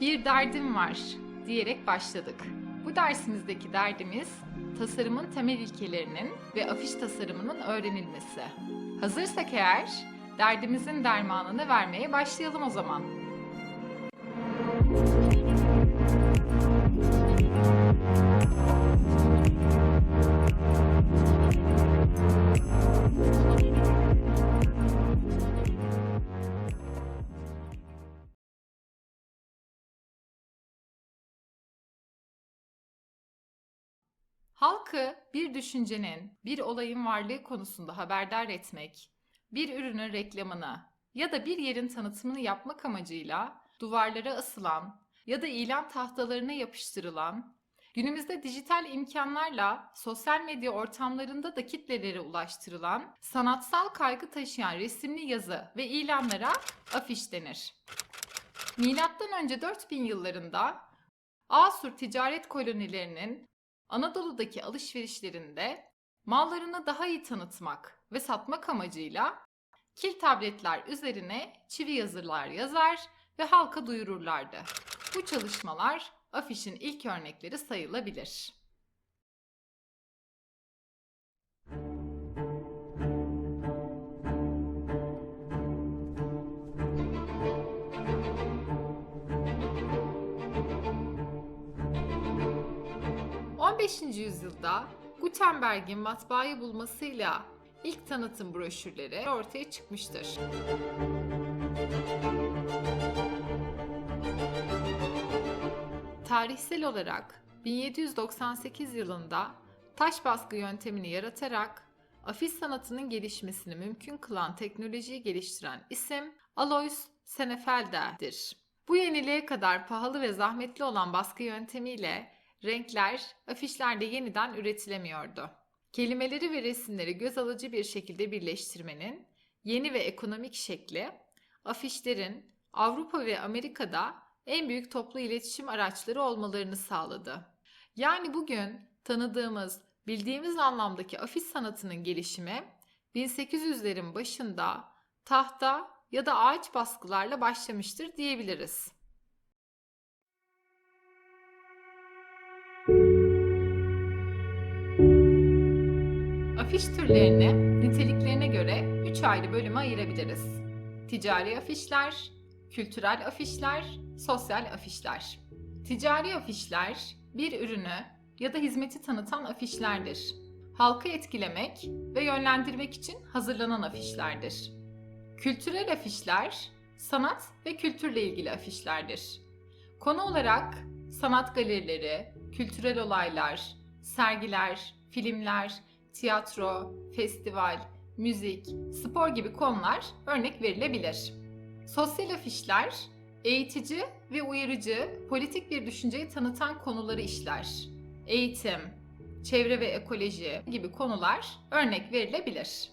Bir derdim var diyerek başladık. Bu dersimizdeki derdimiz tasarımın temel ilkelerinin ve afiş tasarımının öğrenilmesi. Hazırsak eğer derdimizin dermanını vermeye başlayalım o zaman. Halkı bir düşüncenin, bir olayın varlığı konusunda haberdar etmek, bir ürünün reklamını ya da bir yerin tanıtımını yapmak amacıyla duvarlara asılan ya da ilan tahtalarına yapıştırılan, günümüzde dijital imkanlarla sosyal medya ortamlarında da kitlelere ulaştırılan sanatsal kaygı taşıyan resimli yazı ve ilanlara afiş denir. Milattan önce 4000 yıllarında Asur ticaret kolonilerinin Anadolu'daki alışverişlerinde mallarını daha iyi tanıtmak ve satmak amacıyla kil tabletler üzerine çivi yazılar yazar ve halka duyururlardı. Bu çalışmalar afişin ilk örnekleri sayılabilir. ...15. yüzyılda Gutenberg'in matbaayı bulmasıyla ilk tanıtım broşürleri ortaya çıkmıştır. Tarihsel olarak 1798 yılında taş baskı yöntemini yaratarak afiş sanatının gelişmesini mümkün kılan teknolojiyi geliştiren isim Alois Senefelder'dir. Bu yeniliğe kadar pahalı ve zahmetli olan baskı yöntemiyle renkler afişlerde yeniden üretilemiyordu. Kelimeleri ve resimleri göz alıcı bir şekilde birleştirmenin yeni ve ekonomik şekli, afişlerin Avrupa ve Amerika'da en büyük toplu iletişim araçları olmalarını sağladı. Yani bugün tanıdığımız, bildiğimiz anlamdaki afiş sanatının gelişimi 1800'lerin başında tahta ya da ağaç baskılarla başlamıştır diyebiliriz. Afiş türlerini niteliklerine göre 3 ayrı bölüme ayırabiliriz. Ticari afişler, kültürel afişler, sosyal afişler. Ticari afişler bir ürünü ya da hizmeti tanıtan afişlerdir. Halkı etkilemek ve yönlendirmek için hazırlanan afişlerdir. Kültürel afişler sanat ve kültürle ilgili afişlerdir. Konu olarak sanat galerileri, kültürel olaylar, sergiler, filmler, tiyatro, festival, müzik, spor gibi konular örnek verilebilir. Sosyal afişler, eğitici ve uyarıcı, politik bir düşünceyi tanıtan konuları işler. Eğitim, çevre ve ekoloji gibi konular örnek verilebilir.